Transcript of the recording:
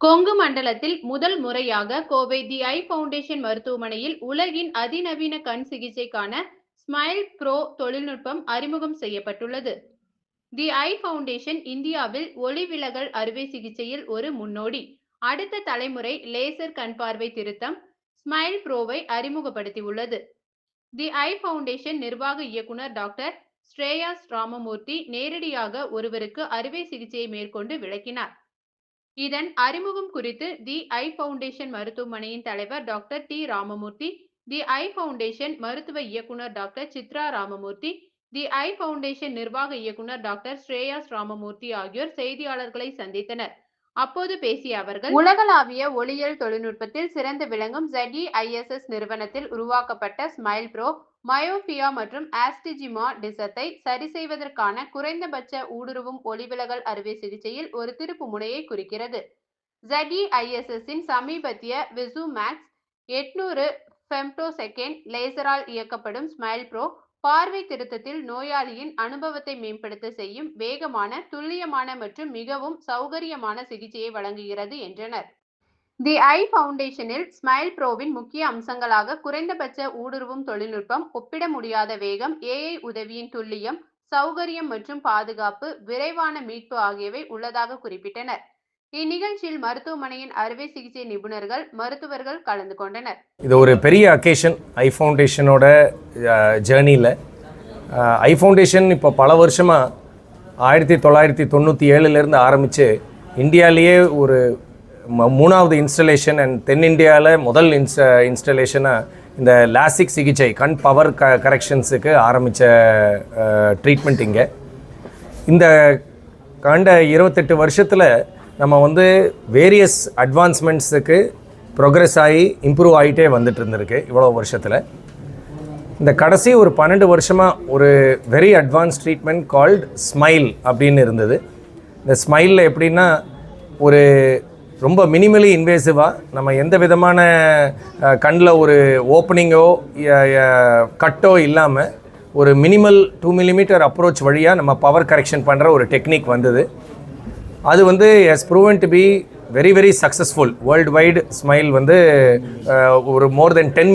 கொங்கு மண்டலத்தில் முதல் முறையாக கோவை தி ஐ ஃபவுண்டேஷன் மருத்துவமனையில் உலகின் அதிநவீன கண் சிகிச்சைக்கான ஸ்மைல் ப்ரோ தொழில்நுட்பம் அறிமுகம் செய்யப்பட்டுள்ளது. தி ஐ ஃபவுண்டேஷன் இந்தியாவில் ஒளிவிலகல் அறுவை சிகிச்சையில் ஒரு முன்னோடி. அடுத்த தலைமுறை லேசர் கண் பார்வை திருத்தம் ஸ்மைல் ப்ரோவை அறிமுகப்படுத்தியுள்ளது. தி ஐ ஃபவுண்டேஷன் நிர்வாக இயக்குனர் டாக்டர் ஸ்ரேயாஸ் ராமமூர்த்தி நேரடியாக ஒருவருக்கு அறுவை சிகிச்சையை மேற்கொண்டு விளக்கினார். இதன் அறிமுகம் குறித்து தி ஐ ஃபவுண்டேஷன் மருத்துவமனையின் தலைவர் doctor D Ramamurthy the eye foundation மருத்துவ இயக்குனர் doctor Chitra Ramamurthy the eye foundation நிர்வாக இயக்குனர் டாக்டர் ஸ்ரேயாஸ் ராமமூர்த்தி ஆகியோர் செய்தியாளர்களை சந்தித்தனர். அப்போது பேசிய அவர்கள் உலகளாவிய ஒளியியல் தொழில்நுட்பத்தில் சிறந்து விளங்கும் ஜெடி ஐஎஸ்எஸ் நிறுவனத்தில் உருவாக்கப்பட்ட ஸ்மைல் ப்ரோ மயோபியா மற்றும் ஆஸ்டிஜிமா டிசத்தை சரி செய்வதற்கான குறைந்தபட்ச ஊடுருவும் ஒளிவிலகல் அறுவை சிகிச்சையில் ஒரு திருப்பு முனையை குறிக்கிறது. ZEISS இன் சமீபத்திய விசு மேக்ஸ் எட்நூறு ஃபெம்டோ செகண்ட் லேசரால் இயக்கப்படும் ஸ்மைல் ப்ரோ பார்வை திருத்தத்தில் நோயாளியின் அனுபவத்தை மேம்படுத்த செய்யும் வேகமான துல்லியமான மற்றும் மிகவும் சௌகரியமான சிகிச்சையை வழங்குகிறது என்றனர். தி ஐ ஃபவுண்டேஷனில் ஸ்மைல் ப்ரோவின் முக்கிய அம்சங்களாக குறைந்தபட்ச ஊடுருவும் தொழில்நுட்பம் ஒப்பிட முடியாத வேகம் ஏஐ உதவியின் துல்லியம் சௌகரியம் மற்றும் பாதுகாப்பு விரைவான மீட்பு ஆகியவை உள்ளதாக குறிப்பிட்டனர். இந்நிகழ்ச்சியில் மருத்துவமனையின் அறுவை சிகிச்சை நிபுணர்கள் மருத்துவர்கள் கலந்து கொண்டனர். இது ஒரு பெரிய அக்கேஷன் ஐ ஃபவுண்டேஷனோட ஜேர்னியில் ஐ ஃபவுண்டேஷன் இப்போ பல வருஷமாக ஆயிரத்தி தொள்ளாயிரத்தி தொண்ணூற்றி ஏழுலேருந்து ஆரம்பித்து இந்தியாவிலேயே ஒரு மூணாவது இன்ஸ்டலேஷன் அண்ட் தென்னிந்தியாவில் முதல் இன்ஸ்ட இன்ஸ்டலேஷனாக இந்த லாசிக் சிகிச்சை கண் பவர் க கரெக்ஷன்ஸுக்கு ஆரம்பித்த ட்ரீட்மெண்ட் இங்கே. இந்த கண்ட இருபத்தெட்டு வருஷத்தில் நம்ம வந்து வேரியஸ் அட்வான்ஸ்மெண்ட்ஸுக்கு ப்ரோக்ரெஸ் ஆகி இம்ப்ரூவ் ஆகிட்டே வந்துட்டு இருந்திருக்கு இவ்வளோ வருஷத்தில். இந்த கடைசி ஒரு பன்னெண்டு வருஷமாக ஒரு very advance treatment called smile அப்படின்னு இருந்தது. இந்த ஸ்மைலில் எப்படின்னா ஒரு ரொம்ப மினிமலி இன்வேசிவாக நம்ம எந்த விதமான கண்ணில் ஒரு ஓப்பனிங்கோ கட்டோ இல்லாமல் ஒரு மினிமல் டூ மில்லிமீட்டர் அப்ரோச் வழியாக நம்ம பவர் கரெக்ஷன் பண்ணுற ஒரு டெக்னிக் வந்தது. அது வந்து is proven to be very very successful worldwide smile வந்து ஒரு மோர் தென் டென்